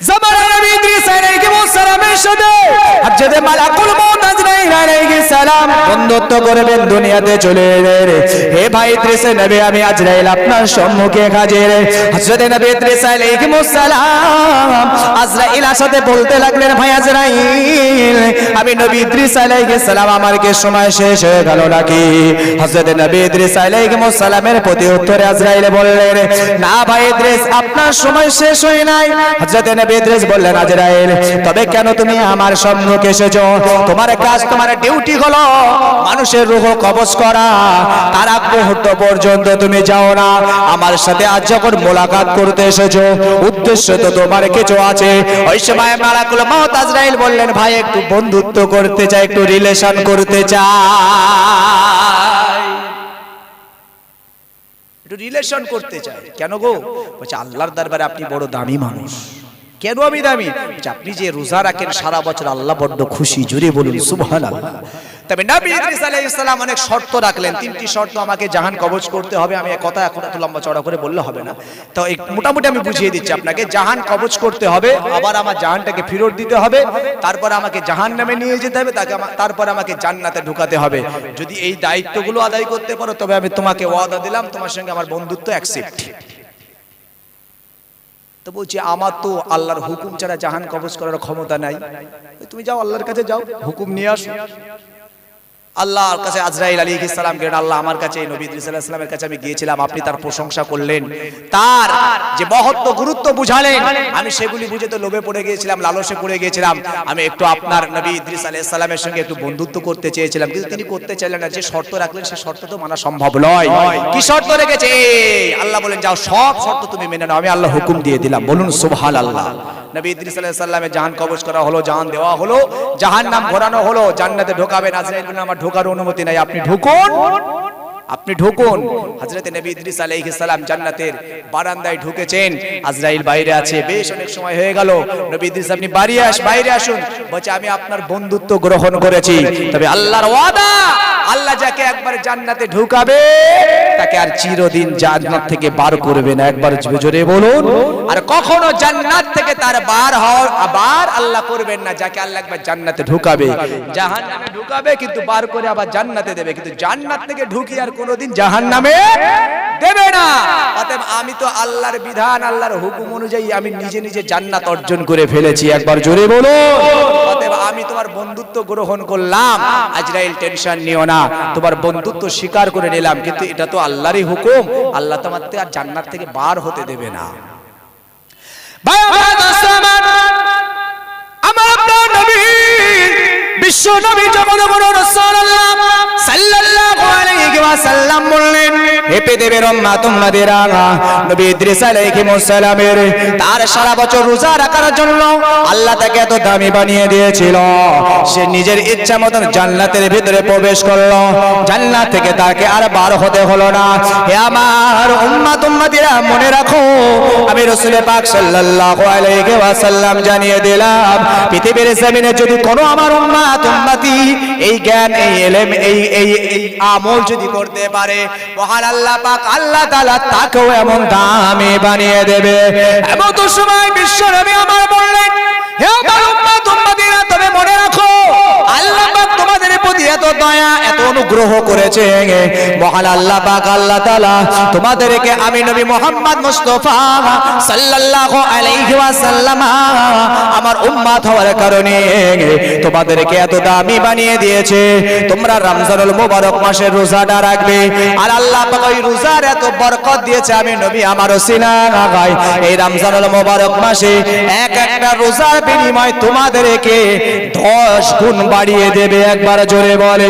জামানার নবী ইদ্রিস আলাইহিস সালামের সাথে মালাকুল মউত সালাম, বন্ধুত্ব দুনিয়াতে চলে হে ভাই আমি আপনার সম্মুখে হাজির সালাম, আজরাইল সাথে বলতে লাগলেন, ভাই আজরাইল, আমি নবী সালাম, আমার কি সময় শেষ হয়ে গেল নাকি? সালামের প্রতি উত্তরে আজরাইল বললেন, না ভাই ইদ্রিস আপনার সময় শেষ হয় নাই। হযরত নবী ইদ্রিস বললেন, আজরাইল, তবে কেন তুমি আমার সম্মুখে এসেছ? তোমার কাজ, তোমার ডিউটি হলো মানুষের রূহ কবজ করা। তার মুহূর্ত পর্যন্ত তুমি যাও না। আমার সাথে আজ যখন মোলাকাত করতে এসেছ, উদ্দেশ্য তো তোমার কিছু আছে। ওই সময় মালাকুল মউত আজরাইল বললেন, ভাই, একটু বন্ধুত্ব করতে চাই, একটু রিলেশন করতে চাই। একটু রিলেশন করতে চাই। কেন গো? বলছে, আল্লাহর দরবারে আপনি বড় দামি মানুষ। কেন আমি দামি? আপনি যে রোজা রাখেন, সারা বছর আল্লাহ বড্ড খুশি জুড়ে বলুন, সুবহানাল্লাহ। তবে নবী ইদ্রিস আলাইহিস অনেক শর্ত রাখলেন, তিনটি শর্ত আমাকে জাহান কবজ করতে হবে, আমি এক কথা এখন এত লম্বা চড়া করে বললে হবে না। তো এই মোটামুটি আমি বুঝিয়ে দিচ্ছি আপনাকে, জাহান কবজ করতে হবে, আবার আমার জাহানটাকে ফেরত দিতে হবে, তারপর আমাকে জাহান নামে নিয়ে যেতে হবে, তাকে তারপর আমাকে জান্নাতে ঢুকাতে হবে। যদি এই দায়িত্বগুলো আদায় করতে পারো, তবে আমি তোমাকে ওয়াদা দিলাম, তোমার সঙ্গে আমার বন্ধুত্ব অ্যাকসেপ্ট তো বলছি আমার তো আল্লাহর হুকুম ছাড়া জাহান কবজ করার ক্ষমতা নাই। তুমি যাও, আল্লাহর কাছে যাও, হুকুম নিয়ে আসো। আল্লাহর কাছে আজরাইল আলী সালাম গেলেন, আল্লাহ আমার কাছে নবী ইদ্রিস আলাইহিস সালামের কাছে আমি গিয়েছিলাম, আপনি তার প্রশংসা করলেন। তার যে মহত্ব, গুরুত্ব বুঝালেন, আমি সেগুলি বুঝে তো লোভে পড়ে গিয়েছিলাম, লালসে পড়ে গিয়েছিলাম। আমি একটু আপনার নবী ইদ্রিস আলাইহিস সালামের সঙ্গে একটু বন্ধুত্ব করতে চেয়েছিলাম, কিন্তু তিনি করতে চাইলেন না, যে শর্ত রাখলেন, সে শর্ত তো মানা সম্ভব নয়। কি শর্ত রেখেছে? আল্লাহ বলেন, যাও, সব শর্ত তুমি মেনে নাও, আমি আল্লাহ হুকুম দিয়ে দিলাম, বলুন, সুবহানাল্লাহ। নবী ইদ্রিস আলাইহিস সালামের জাহান কবজ করা হলো, জাহান দেওয়া হলো জাহান নাম ঘোরানো হলো, জান্নাতে ঢোকাবেন আজরাইল আমার ঢোকার অনুমতি নাই। আপনি ঢুকুন। আপনি ঢুকুন। হযরত নবী ইদ্রিস আলাইহিস সালাম জান্নাতের বারান্দায় ঢুকেছেন। আজরাইল বাইরে আছে, বেশ অনেক সময় হয়ে গেল। নবী ইদ্রিস, আপনি বাড়ি আস, বাইরে আসুন। বলছে, আমি আপনার বন্ধুত্ব গ্রহণ করেছি। তবে আল্লাহর ওয়াদা, আল্লাহ যাকে একবার জান্নাতে ঢুকাবে, তাকে আর চিরদিন জান্নাত থেকে বার করবে না। একবার জোরে বলুন। আর কখনো জান্নাত থেকে তার বার হওয়ার, আবার আল্লাহ করবেন না, যাকে আল্লাহ একবার জান্নাতে ঢুকাবে। জাহান্নামে ঢুকাবে, কিন্তু বার করে আবার জান্নাতে দেবে। কিন্তু জান্নাত থেকে ঢুকি আর কোনোদিন জাহান্নামে দেবে না। অতএব আমি তো আল্লাহর বিধান, আল্লাহর হুকুম অনুযায়ী আমি নিজে নিজে জান্নাত অর্জন করে ফেলেছি। একবার জোরে বলো। অতএব আমি তোমার বন্ধুত্ব গ্রহণ করলাম। আজরাইল, টেনশন নিও না। তোমার বন্ধুত্ব স্বীকার করে নিলাম, কিন্তু এটা তো আল্লাহরই হুকুম। আল্লাহ তোমার আর জান্নাত থেকে বার হতে দেবে না। ভাই বিশ্ব নবী রাসূলুল্লাহ সাল্লাল্লাহু আলাইহি বললেন, হে পৃথিবীর নবী ইদ্রিস আলাইহিস সালামের তার সারা বছর রোজা রাখার জন্য আল্লাহ তাকে এত দামি বানিয়ে দিয়েছিল। সে নিজের ইচ্ছা মতন জান্নাতের ভিতরে প্রবেশ করল। জান্নাত থেকে তাকে আর বার হতে হলো না। হে আমার উম্মাত উম্মাদেরা মনে রাখো, আমি রাসূল পাক সাল্লাল্লাহু আলাইহি ওয়াসাল্লাম জানিয়ে দিলাম, পৃথিবীর জমিনে যদি কোনো আমার উম্মাত উম্মতি এই জ্ঞান, এই এলেম, এই এই এই আমল যদি করতে পারে, মহান আল্লাহ পাক আল্লাহ তাআলা তাকেও এমন দামে বানিয়ে দেবে। এমন তো সময় বিশ্ব নবী আমার বললেন, হে আমার দয়া এত অনুগ্রহ করেছে। মহান আল্লাহ পাক, আল্লাহ তাআলা তোমাদেরকে আমি নবী মোহাম্মদ মুস্তাফা সাল্লাল্লাহু আলাইহি ওয়াসাল্লাম আমার উম্মত হওয়ার কারণে তোমাদেরকে এত দামি বানিয়ে দিয়েছে। তোমরা রমজানুল মুবারক মাসের রোজাটা রাখবে। আর আল্লাহ পাক ওই রোজার এত বরকত দিয়েছে আমি নবী আমার ওসিলা গায় এই রমজানুল মুবারক মাসে এক একটা রোজার বিনিময় তোমাদেরকে দশ গুণ বাড়িয়ে দেবে। একবার জোরে বলে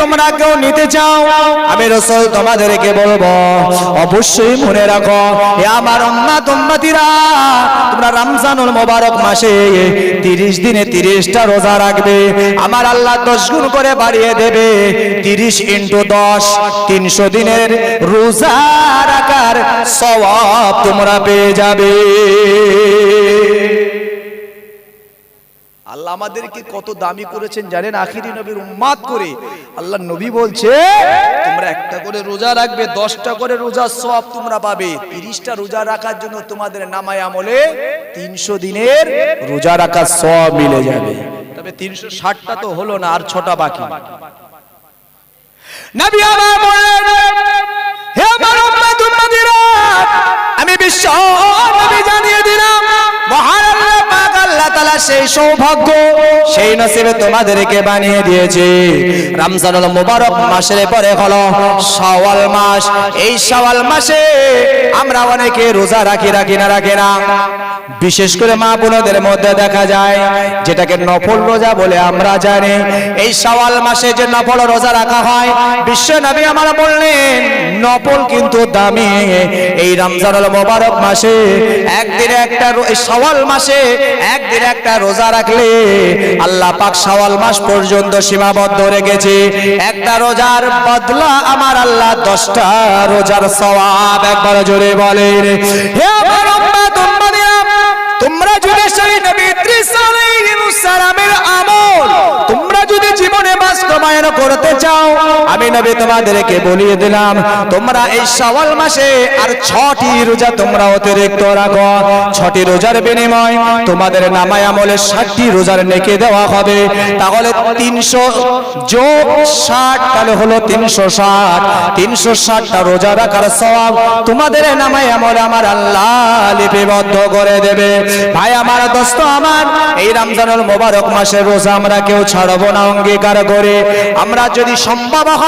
তোমরা কেউ নিতে চাও? আমি রাসূল তোমাদেরকে বলব, অবশ্যই মনে রাখো হে আমার উম্মাত উম্মাতিরা, তোমরা রমজানুল মোবারক মাসে 30 দিনে 30টা রোজা রাখবে। আমার আল্লাহ 10 গুণ করে বাড়িয়ে দেবে 30 ইনটু 10 300 দিনের রোজা রাখার সওয়াব তোমরা পেয়ে যাবে। আল্লাহ আমাদেরকে কত দামি করেছেন জানেন? আখিরি নবীর উম্মাদ করে। আল্লাহ নবী বলছে, তোমরা একটা করে রোজা রাখবে, দশটা করে রোজা সব তোমরা পাবে। তিরিশটা রোজা রাখার জন্য তোমাদের নামায় আমলে তিনশো দিনের রোজা রাখার সব মিলে যাবে। তবে তিনশো ষাটটা তো হলো না, আর ছটা বাকি। আমি বিশ্ব সেই সৌভাগ্য, সেই নসিবে তোমাদেরকে বানিয়ে দিয়েছে। রমজানুল মুবারক মাসের পরে হলো শাওয়াল মাস। এই শাওয়াল মাসে আমরা অনেকে রোজা রাখি রাখি না রাখি না। বিশেষ করে মা বোনদের মধ্যে দেখা যায়, যেটাকে নফল রোজা বলে আমরা জানি। এই শাওয়াল মাসে যে নফল রোজা রাখা হয়, বিশ্ব নবী আমার বললেন, নফল কিন্তু দামি। এই রমজানুল মোবারক মাসে একদিনে একটা শাওয়াল মাসে একদিন একটা রোজা রাখলে আল্লাহ পাক শাওয়াল মাস পর্যন্ত সীমাবদ্ধ রেখেছে। একটা রোজার বদলা আমার আল্লাহ দশটা রোজার সওয়াব একবার জোরে বলে হে আমার উম্মত উম্মতিরা, তোমরা যদি সেই নবী ইদ্রিস আলাইহিস সালামের আমল তোমরা যদি জীবনে বাস্তবায়ন করতে আমি নবী তোমাদেরকে বলিয়ে দিলাম, তোমরা এই শাওয়াল মাসে আর ছটি রোজা তোমরা অতিরিক্ত রাখো। ছটি রোজার বিনিময় তোমাদের নামায় আমলে ষাটটি রোজার নেকে দেওয়া হবে। তাহলে তিনশো যোগ ষাট, তাহলে হলো তিনশো ষাট। তিনশো ষাটটা রোজা রাখার সওয়াব তোমাদের নামায় আমলে আমার আল্লাহ লিপিবদ্ধ করে দেবে। ভাই, আমার দোস্ত, আমার এই রমজানুল মোবারক মাসের রোজা আমরা কেউ ছাড়বো না, অঙ্গীকার করে। আমরা যদি সম্ভব হয়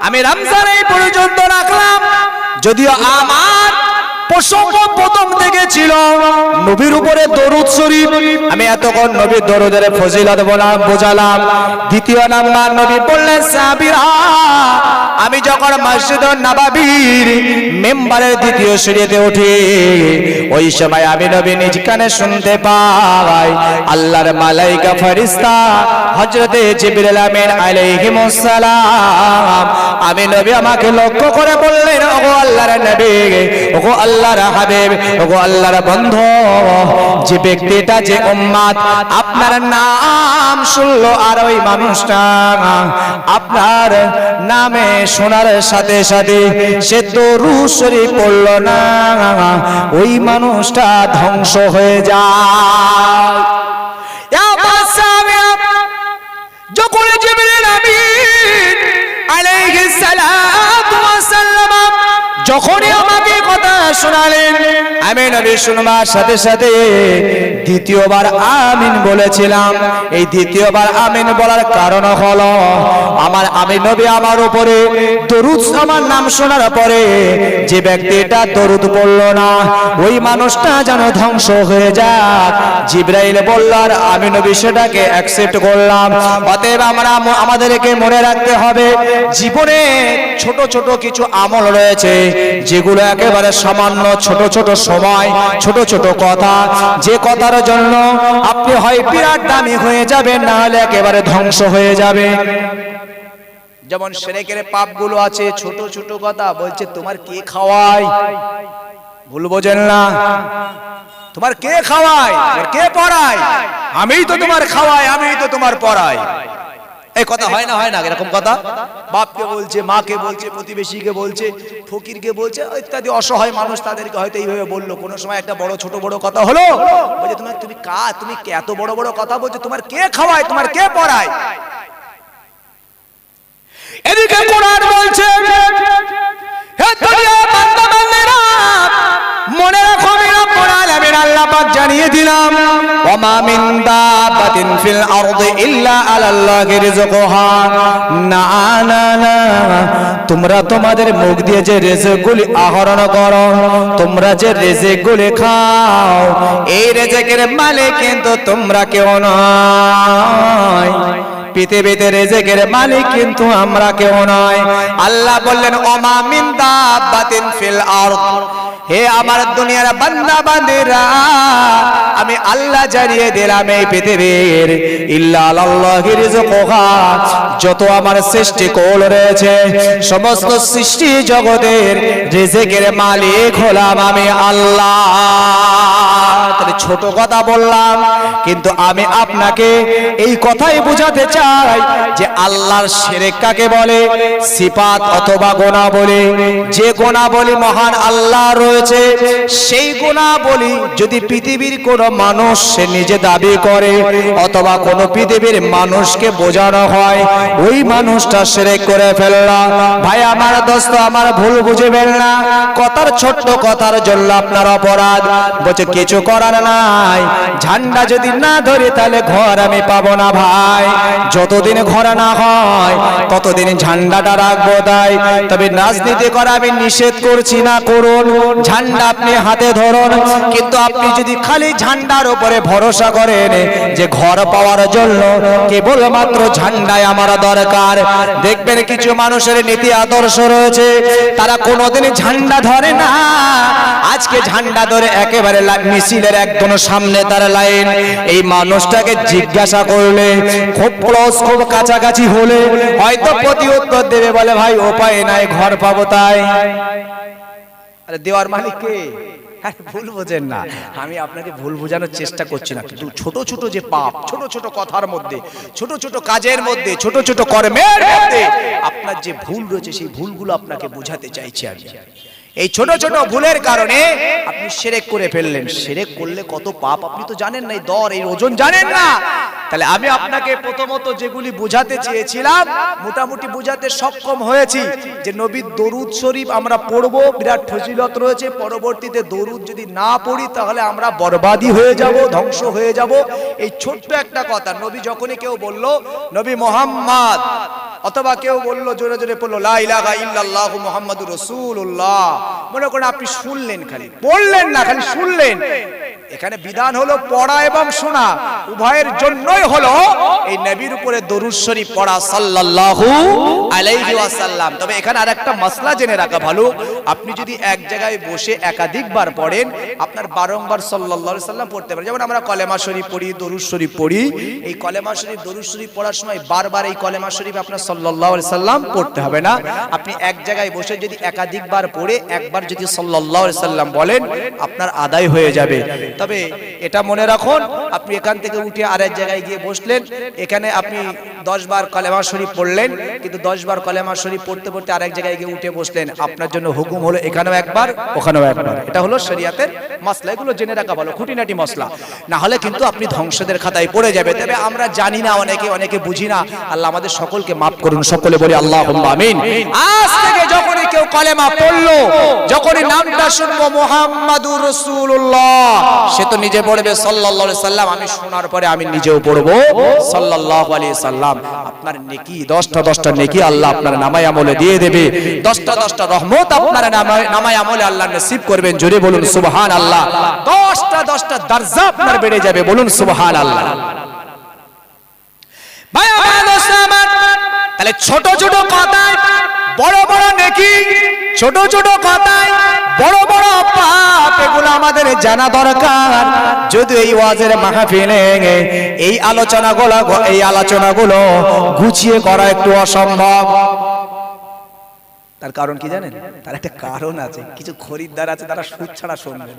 আমি রমজান এই পর্যন্ত রাখলাম। যদিও আমার প্রসঙ্গ প্রথম থেকে ছিল নবীর উপরে দরুদ শরীফ। আমি এতক্ষণ নবীর দরুদের ফজিলত বলা বোঝালাম। দ্বিতীয় নাম্বার নবী বললেন সাবিরা আমি যখন মসজিদ নবাবির মেম্বারের দ্বিতীয় সিঁড়িতে উঠি ওই সময় আমি নবী নিজ কানে শুনতে পাই। আল্লাহর মালাইকা ফেরেশতা হযরতে জিবরিল আমিন আলাইহিস সালাম আমি নবী আমাকে লক্ষ্য করে বললেন ওগো আল্লাহর নবী ওগো আল্লাহর হাবিব। ওগো আল্লাহর বন্ধু, যে ব্যক্তিটা, যে উম্মাদ, আপনার নাম আর ওই মানুষটা আপনার নামে শোনার সাথে সাথে সে তো পড়ল না। ওই মানুষটা ধ্বংস হয়ে যায়। যখনই কথা শোনালেন। আমি নবী শুনবার সাথে সাথে দ্বিতীয়বার আমিন বলেছিলাম। এই দ্বিতীয়বার আমিন বলার কারণ হলো, আমার আমি নবী আমার উপরে দরুদ, আমার নাম শোনার পরে যে ব্যক্তিটা দরুদ পড়ল না, ওই মানুষটা যেন ধ্বংস হয়ে যাক। জিব্রাইল বলল, আর আমি নবী সেটাকে অ্যাকসেপ্ট করলাম। অতএব আমরা আমাদেরকে মনে রাখতে হবে, জীবনে ছোট ছোট কিছু আমল রয়েছে, যেগুলো একেবারে সামান্য ছোট ছোট সময়, ছোট ছোট কথা, যে কথার জন্য আপনি হয় বিরাট দামি হয়ে যাবেন, না হলে একেবারে ধ্বংস হয়ে যাবে। যেমন সেরেকের পাপগুলো আছে, ছোট ছোট কথা, বলছে, তোমার কে খাওয়ায়? ভুল বোঝেন না। তোমার কে খাওয়ায়? কে পড়ায়? আমিই তো তোমার খাওয়াই আমিই তো তোমার পড়াই। এই কথা হয় না হয় না, এরকম কথা? বাপকে বলছে, মাকে বলছে, প্রতিবেশীকে বলছে, ফকিরকে বলছে, ইত্যাদি অসহায় মানুষ তাদেরকে হয়তো এইভাবে বলল। কোনো সময় একটা বড়, ছোট, বড় কথা হলো, বলছে, তোমার, তুমি কা, তুমি এত বড় বড় কথা বলছো, তোমার কে খাওয়ায়? তোমার কে পড়ায়? এদিকে কোরআন বলছে, হে দুনিয়া জানিয়ে দিলাম, ওমা মিন দাবাতিন ফিল আরদি ইল্লা আলাল্লাহি রিজকুহা না না না, তোমরা তোমাদের মুখ দিয়ে যে রিজকগুলি আহরণ করো, তোমরা যে রেজেগুলি খাও, এই রেজেকের মালিক কিন্তু তোমরা কেউ নয়। পৃথিবীতে রেজেকের মালিক কিন্তু আমরা কেউ নয়। আল্লাহ বললেন, ওমা মিন দাব্বাতিন ফিল আরদ। হে আমার দুনিয়ার বান্দা বান্দিরা আমি আল্লাহ জানিয়ে দিলাম এই পৃথিবীর, ইল্লা আল্লাহি রিজকুহা যত আমার সৃষ্টি কোল রয়েছে, সমস্ত সৃষ্টি জগতের রিজেকের মালিক হলাম আমি আল্লাহ। তাহলে ছোট কথা বললাম, কিন্তু আমি আপনাকে এই কথাই বোঝাতে চাই যে আল্লাহর শিরক কাকে বলে? সিফাত অথবা গোনা বলে যে গোনা বলি মহান আল্লাহ রয়েছে, সেই গোনা বলি যদি পৃথিবীর কোন মানুষ সে নিজে দাবি করে অথবা কোন পৃথিবীর মানুষকে বোঝানো হয়, ওই মানুষটা শিরক করে ফেললা ভাই, আমার দোস্ত, আমার ভুল বুঝবেন না। কথার ছোট্ট কথার জন্য আপনার অপরাধ। বলছে, কিছু করার নাই। ঝান্ডা যদি না ধরে তাহলে ঘর আমি পাবো না ভাই। যতদিন ঘর না হয়, ততদিন ঝান্ডাটা রাখব তাই। তবে রাজনীতি করা আমি নিষেধ করছি না, করুন। ঝান্ডা আপনি হাতে ধরুন। কিন্তু আপনি যদি খালি ঝান্ডার উপরে ভরসা করেন, যে ঘর পাওয়ার জন্য কেবলমাত্র ঝান্ডায় আমার দরকার। দেখবেন কিছু মানুষের নীতি আদর্শ রয়েছে। তারা কোনোদিন ঝান্ডা ধরে না। আজকে ঝান্ডা ধরে একেবারে মিছিলের একদম সামনে তার লাইন। এই মানুষটাকে জিজ্ঞাসা করলে খুব ক্লোজ খুব কাছাকাছি হলে হয়তো প্রতি উত্তর দেবে বলে, ভাই, উপায় নাই, ঘর পাবো তাই। আরে, দেওয়ার মালিক কে? আরে ভুল বোঝেন না। আমি আপনাকে ভুল বোঝানোর চেষ্টা করছি না, কিন্তু ছোট ছোট যে পাপ, ছোট ছোট কথার মধ্যে, ছোট ছোট কাজের মধ্যে, ছোট ছোট কর্মের মধ্যে, আপনার যে ভুল রয়েছে, সেই ভুলগুলো আপনাকে বোঝাতে চাইছি আমি। এই ছোট ছোট ভুলের কারণে আপনি সেরেক করে ফেললেন। সেরেক করলে কত পাপ, আপনি তো জানেন না, এই দর, এই ওজন জানেন না। তাহলে আমি আপনাকে প্রথমত যেগুলি বোঝাতে চেয়েছিলাম, মোটামুটি বোঝাতে সক্ষম হয়েছি যে নবীর দরুদ শরীফ আমরা পড়ব, বিরাট ফজিলত রয়েছে, পরবর্তীতে দরুদ যদি না পড়ি, তাহলে আমরা বরবাদি হয়ে যাব, ধ্বংস হয়ে যাব। এই ছোট্ট একটা কথা, নবী যখনই কেউ বলল, নবী মোহাম্মদ, অথবা কেউ বলল, জোরে জোরে পড়ল লা ইলাহা ইল্লাল্লাহু মুহাম্মাদুর রাসূলুল্লাহ মনে করেন আপনি শুনলেন খালি। বললেন না, খালি শুনলেন। এখানে বিধান হলো পড়া এবং শোনা। উভয়ের জন্যই হলো এই নবীর উপরে দরুদ শরীফ পড়া, সাল্লাল্লাহু আলাইহি ওয়াসাল্লাম। তবে এখানে আরেকটা মাসলা জেনে রাখা ভালো। আপনি যদি এক জায়গায় বসে একাধিকবার পড়েন, আপনার বারংবার সাল্লাল্লাহু আলাইহি সাল্লাম পড়তে পারেন। যেমন আমরা কলেমা শরীফ পড়ি, দরুদ শরীফ পড়ি। এই কলেমা শরীফ, দরুদ শরীফ পড়ার সময় বারবার এই কলেমা শরীফ আপনার সাল্লাল্লাহু আলাইহি সাল্লাম পড়তে হবে না। আপনি এক জায়গায় বসে যদি একাধিকবার পড়ে একবার যদি আলাইহি সাল্লাম বলেন, আপনার আদায় হয়ে যাবে। তবে এটা মনে রাখুন, আপনি এখান থেকে উঠে আরেক জায়গায় গিয়ে বসলেন, এখানে আপনি দশ বার কলেমা শরীফ পড়লেন, কিন্তু দশ বার কলেমা শরীফ পড়তে পড়তে আরেক জায়গায় গিয়ে উঠে বসলেন। আপনার জন্য হুকুম হলো এখানেও একবার, ওখানেও একবার। এটা হলো শরিয়াতের মশলা এগুলো জেনে রাখা ভালো, খুঁটিনাটি মশলা না হলে কিন্তু আপনি ধ্বংসদের খাতায় পড়ে যাবে তবে আমরা জানি না, অনেকে অনেকে বুঝি না। আল্লাহ আমাদের সকলকে মাফ করুন, সকলে বলি আল্লাহ আমিন। আজ থেকে যখনই কেউ কলেমা পড়ল যখনই নামটা শুনব, মোহাম্মদুর রসুল্লাহ সে তো নিজে পড়বে আলাইহি সাল্লাম। আমি শোনার পরে আমি নিজেও পড়ব সাল্লাল্লাহু আলাইহি সাল্লাম। আপনার নেকি, দশটা দশটা নেকি আল্লাহ আপনার নামায় আমলে দিয়ে দেবে। দশটা দশটা রহমত আপনার নামায় আমলে আল্লাহ নসিব করবেন। জোরে বলুন সুবহান আল্লাহ দশটা দশটা দরজা আপনার বেড়ে যাবে। বলুন সুবহান আল্লাহ তাহলে ছোট ছোট কথায় বড় বড় নেকি, ছোট ছোট কথায়, বড় বড় পাপ, এগুলো আমাদের জানা দরকার। যদি এই ওয়াজের মাহফিলে এই আলোচনাগুলো এই আলোচনাগুলো গুছিয়ে করা একটু অসম্ভব। তার কারণ কি জানেন? তার একটা কারণ আছে, কিছু খরিদ্দার আছে, তারা সুদ ছাড়া শুনবে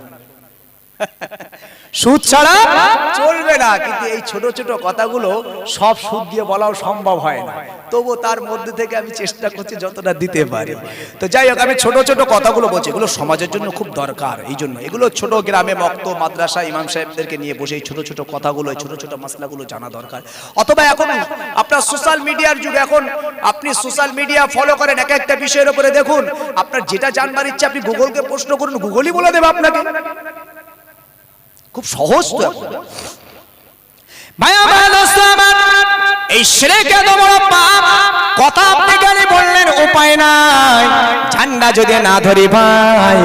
সুদ ছাড়া চলবে না। কিন্তু এই ছোট ছোট কথাগুলো সব সুদ দিয়ে বলাও সম্ভব হয় না। তবু তার মধ্যে থেকে আমি চেষ্টা করছি যতটা দিতে পারি। তো যাই হোক আমি ছোট ছোট কথাগুলো বলছি। এগুলো সমাজের জন্য খুব দরকার এই জন্য। এগুলো ছোট গ্রামে মক্ত মাদ্রাসা ইমাম সাহেবদেরকে নিয়ে বসে এই ছোট ছোট কথাগুলো ছোট ছোট মশলাগুলো জানা দরকার। অথবা এখন আপনার সোশ্যাল মিডিয়ার যুগ। এখন আপনি সোশ্যাল মিডিয়া ফলো করেন এক একটা বিষয়ের উপরে। দেখুন আপনার যেটা জানবার ইচ্ছে আপনি গুগলকে প্রশ্ন করুন গুগলই বলে দেবে আপনাকে। খুব সহজ তো। ভাই এই শিরক এত বড় পাপ, কথা আপনি বললেন উপায় নাই ঝান্ডা যদি না ধরি ভাই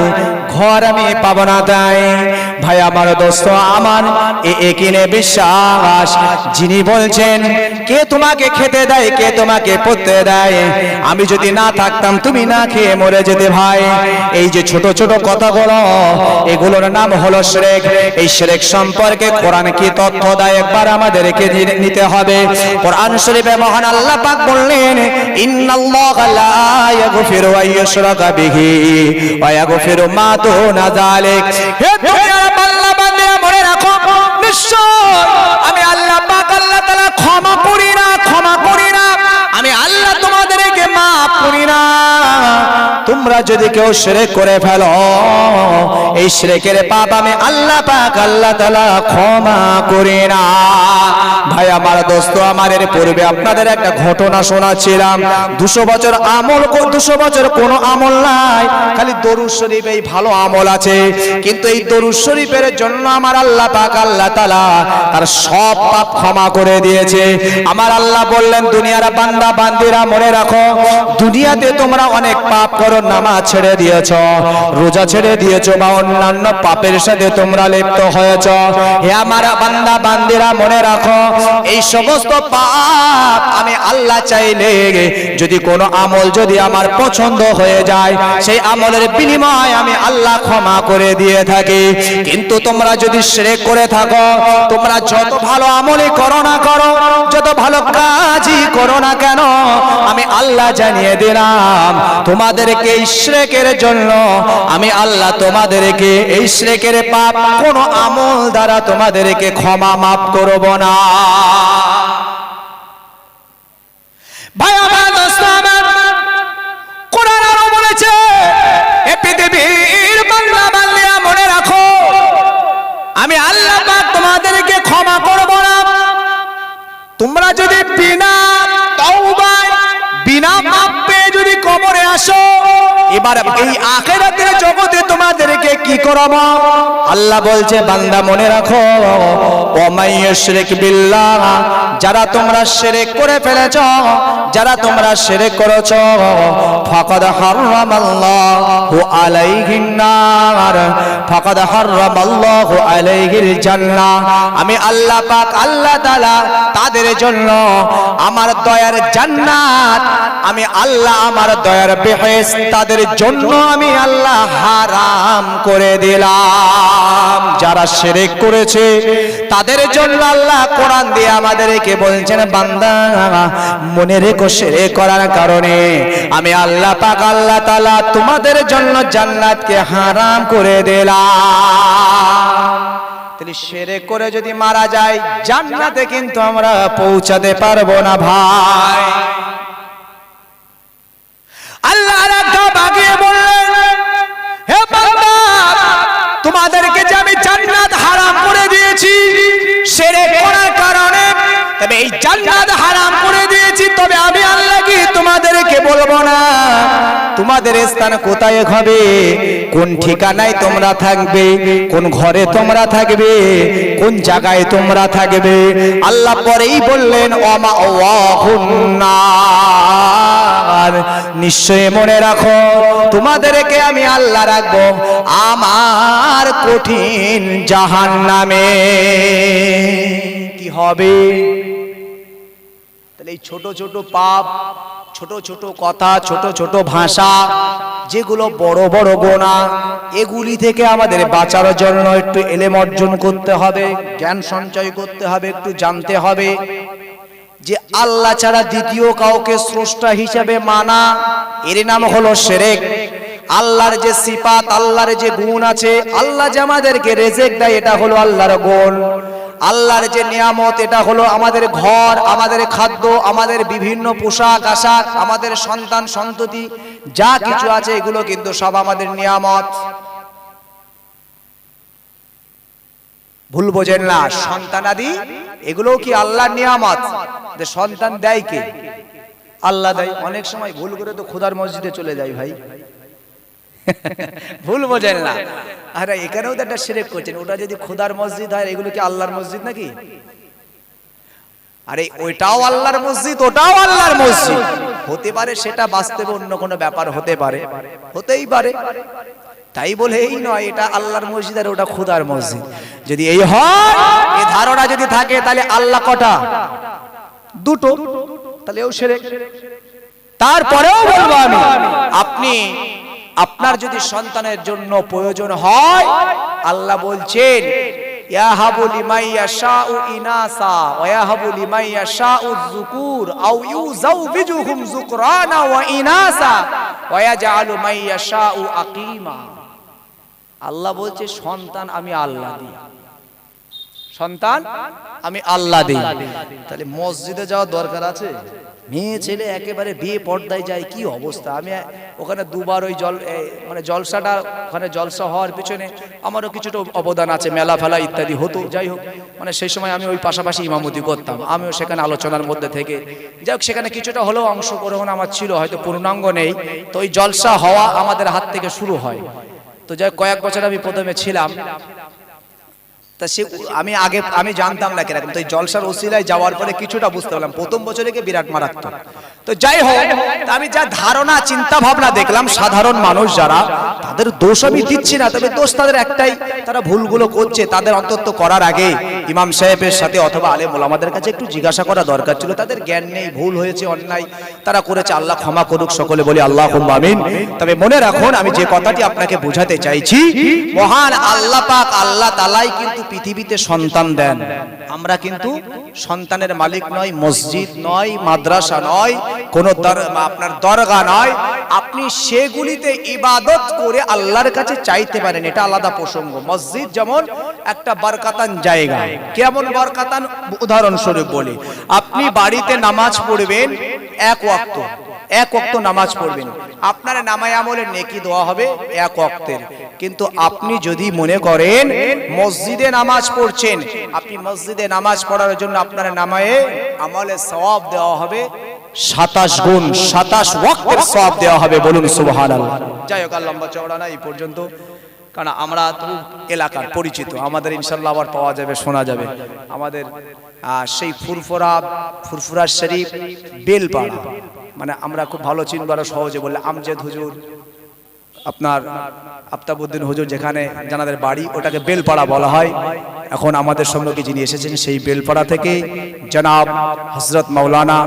ঘর আমি পাবো না তাই। ভাই, আমার দোস্ত, আমার একিনে বিশ্বাস। যিনি বলছেন, কে তোমাকে খেতে দেয়, কে তোমাকে পড়তে দেয়? আমি যদি না থাকতাম, তুমি না খেয়ে মরে যেতে ভাই। এই যে ছোট ছোট কথাগুলো, এগুলোর নাম হলো শ্রেক এই শ্রেক সম্পর্কে কোরআন কি তথ্য দেয়? একবার আমাদেরকে নিতে হবে। কোরআন শরীফে মহান আল্লাহ পাক বললেন, ইন্নাল্লাহা লা ইয়াগফিরু আন ইউশরাকা বিহি ওয়া ইয়াগফিরু মা দুনা যালিক হে দুনিয়ার আমি আল্লাহ আল্লাহ ক্ষমা করি তোমরা যদি কেউ শিরক করে ফেলো, এই শিরকের পাপ আমি আল্লাহ পাক, আল্লাহ তাআলা ক্ষমা করি না। ভাই, আমার দোস্ত আমার এর পূর্বে আপনাদের একটা ঘটনা শোনাচ্ছিলাম। দুশো বছর আমল দুশো বছর কোনো আমল নাই। খালি দরুদ শরীফ এই ভালো আমল আছে। কিন্তু এই দরুদ শরীফের জন্য আমার আল্লাহ পাক, আল্লাহ তালা তার সব পাপ ক্ষমা করে দিয়েছে। আমার আল্লাহ বললেন, দুনিয়ার বান্দা, বান্দিরা, মনে রাখো, দুনিয়াতে তোমরা অনেক পাপ করো নামাজ ছেড়ে দিয়েছ, রোজা ছেড়ে দিয়েছ বা অন্যান্য পাপের সাথে তোমরা লিপ্ত হয়েছ। হে আমার বান্দা, বান্দিরা, মনে রাখো, এই সমস্ত পাপ আমি আল্লাহ চাইলে যদি কোনো আমল যদি আমার পছন্দ হয়ে যায়, সেই আমলের বিনিময় আমি আল্লাহ ক্ষমা করে দিয়ে থাকি। কিন্তু তোমরা যদি শ্রেক করে থাকো, তোমরা যত ভালো আমলই করো না করো, যত ভালো কাজই করো না কেন, আমি আল্লাহ জানিয়ে দিলাম, তোমাদেরকে এই শ্রেকের জন্য আমি আল্লাহ তোমাদেরকে এই শ্রেকের পাপ কোনো আমল দ্বারা তোমাদেরকে ক্ষমা মাপ করব না। বলেছে মনে রাখো, আমি আল্লাহ তোমাদেরকে ক্ষমা করব না। তোমরা যদি বিনা তওবায়, বিনা পেয়ে যদি কবরে আসো, এবার এই আখেরাতের জগতে তোমাদেরকে কি করাবো? আল্লাহ বলছে, বান্দা মনে রাখো বিল্লাহ, যারা তোমরা শিরক করে ফেলেছ, যারা তোমরা শিরক করেছ, ফাকাদ হারামাল্লাহু আলাইহিন নার, ফাকাদ হারামাল্লাহু আলাইহিল জান্নাহ। আমি আল্লাহ পাক, আল্লাহ তাআলা তাদের জন্য আমার দয়ার জান্নাত, আমি আল্লাহ আমার দয়ার বেহেস তাদের জন্য আমি আল্লাহ হারাম করে দিলাম। যারা শিরক করেছে তাদের জন্য আল্লাহ কোরআন দিয়ে আমাদেরকে বলছেন, বান্দা, মনে রেখো শিরক করার কারণে। আমি আল্লাহ পাক, আল্লাহ তাআলা তোমাদের জন্য জান্নাতকে হারাম করে দিলাম। তাহলে সেরে করে যদি মারা যায়, জান্নাতে কিন্তু আমরা পৌঁছাতে পারব না ভাই। আল্লাহ বাগিয়ে বললেন, হে তোমাদেরকে যে আমি জান্নাত হারাম করে দিয়েছি সেরে করার কারণে তবে এই জান্নাত হারাম করে দিয়েছি তবে আমি আল্লাহ কি তোমাদেরকে বলব না। তোমাদের স্থান কোথায় হবে? কোন ঠিকানায় তোমরা থাকবে? কোন ঘরে তোমরা থাকবে? কোন জায়গায় তোমরা থাকবে? আল্লাহ পরেই বললেন অমা ওয়াহুন্নার নিশ্চয় মনে রাখো, তোমাদেরকে আমি আল্লাহ রাখব আমার কঠিন জাহান নামে কি হবে? তাহলে এই ছোট ছোট পাপ ছোট ছোট কথা, ছোট ছোট ভাষা, যেগুলো বড় বড় গোনা, এগুলি থেকে আমাদের বাঁচার জন্য একটু এলেম অর্জন করতে হবে, জ্ঞান সঞ্চয় করতে হবে, একটু জানতে হবে যে আল্লাহ ছাড়া দ্বিতীয় কাউকে স্রষ্টা হিসাবে মানা, এর নাম হলো সেরেক। আল্লাহর যে সিপাত আল্লাহর যে গুণ আছে, আল্লাহ যে আমাদেরকে রেজেক দেয়, এটা হলো আল্লাহর গুণ। আল্লাহর যে নিয়ামত, এটা হলো আমাদের ঘর, আমাদের খাদ্য, আমাদের বিভিন্ন পোশাক, আশাক, আমাদের সন্তান, সন্ততি, যা কিছু আছে, এগুলো কিন্তু সব আমাদের নিয়ামত। ভুল বোঝেন না সন্তানাদি এগুলো কি আল্লাহর নিয়ামত? যে সন্তান দেয় কে? আল্লাহ দেয়। অনেক সময় ভুল করে তো খোদার মসজিদে চলে যায় ভাই। ভুল বোঝেন না। আরে এখানেও তো একটা সেরেক করছেন। ওটা যদি খোদার মসজিদ হয় এগুলো কি আল্লাহর মসজিদ নাকি? আরে ওইটাও আল্লাহর মসজিদ ওটাও আল্লাহর মসজিদ। হতে পারে সেটা বাস্তবে অন্য কোনো ব্যাপার হতে পারে। হতেই পারে। তাই বলে এই নয় এটা আল্লাহর মসজিদ আর ওটা খুদার মসজিদ। যদি এই হয় এই ধারণা যদি থাকে তাহলে আল্লাহ কটা? দুটো। তাহলে ও সেরে তারপরেও বলব আমি আপনি আপনার যদি সন্তানের জন্য প্রয়োজন হয়, আল্লাহ বলছেন আল্লাহ বলছে, সন্তান আমি আল্লাহ দিই। সন্তান আমি আল্লাহ দিই। তাহলে মসজিদে যাওয়ার দরকার আছে? মেয়ে ছেলে একেবারে বিয়ে পর্দায় যায়, কি অবস্থা? আমি, ওখানে দুবার ওই জল মানে জলসাটা, ওখানে জলসা হওয়ার পিছনে আমারও কিছুটা অবদান আছে, মেলা ফেলা ইত্যাদি হতো, যাই হোক। মানে সেই সময় আমি ওই পাশাপাশি ইমামতি করতাম, আমিও সেখানে আলোচনার মধ্যে থেকে। যাই হোক, সেখানে কিছুটা হলেও অংশগ্রহণ আমার ছিল, হয়তো পূর্ণাঙ্গ নেই। তো ওই জলসা হওয়া আমাদের হাত থেকে শুরু হয়। তো যাই কয়েক বছর আমি প্রথমে ছিলাম। তা সে আমি আগে, আমি জানতাম না কীরকম। তো জলসার ওসিলায় যাওয়ার পরে কিছুটা বুঝতে পারলাম। প্রথম বছরে কি বিরাট মারাত্মক। তো যাই হোক আমি যা ধারণা চিন্তা ভাবনা দেখলাম, সাধারণ মানুষ যারা, তাদের দোষ আমি দিচ্ছি না, তবে দোষ তাদের একটাই, তারা ভুলগুলো করছে, তাদের অন্তত করার আগে ইমাম সাহেবের সাথে অথবা আলেম ওলামাদের কাছে একটু জিজ্ঞাসা করা দরকার ছিল, তাদের জ্ঞান নেই, ভুল হয়েছে, অন্যায়। তারা করেছে, আল্লাহ ক্ষমা করুক, সকলে বলি আল্লাহ আমিন। তবে মনে রাখুন, আমি যে কথাটি আপনাকে বোঝাতে চাইছি, মহান আল্লাহ পাক আল্লাহ তালাই কিন্তু পৃথিবীতে সন্তান দেন। আমরা কিন্তু সন্তানের মালিক নয় মসজিদ নয় মাদ্রাসা নয় কোন আপনার দরগা নয়। আপনি সেগুলিতে ইবাদত করে আল্লাহর কাছে চাইতে পারেন, এটা আলাদা প্রসঙ্গ। মসজিদ যেমন একটা বারকাতান জায়গা কেমন বরকাতান? উদাহরণস্বরূপ বলি, আপনি বাড়িতে নামাজ পড়বেন এক ওয়াক্ত এক ওয়াক্ত নামাজ পড়বেন। আপনার নামায় আমলের নেকি দেওয়া হবে এক ওয়াক্তের। কিন্তু আপনি যদি মনে করেন মসজিদে নামাজ পড়ছেন, আপনি মসজিদে নামাজ পড়ার জন্য আপনার নামায়ে আমলে সওয়াব দেওয়া হবে সাতাশ গুণ, সাতাশ ওয়াক্তের সওয়াব দেওয়া হবে। বলুন সুবহানাল্লাহ। যাই হোক, আর লম্বা চওড়া না, এই পর্যন্ত। কারণ আমরা তো এলাকার পরিচিত। আমাদের ইনশাল্লাহ আবার পাওয়া যাবে, শোনা যাবে। আমাদের সেই ফুরফুরা ফুরফুরা শরীফ বেলপাড়া। মানে আমরা খুব ভালো চিনব আরও সহজে বললে। আমজেদ হুজুর, আপনার আফতাবুদ্দিন হুজুর যেখানে, জানাদের বাড়ি, ওটাকে বেলপাড়া বলা হয়। এখন আমাদের সঙ্গে যিনি এসেছেন, সেই বেলপাড়া থেকে জনাব হজরত মাওলানা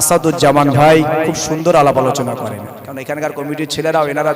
আসাদুজ্জামান ভাই খুব সুন্দর আলাপ আলোচনা করেন। কারণ এখানকার কমিটির ছেলেরাও, এনারা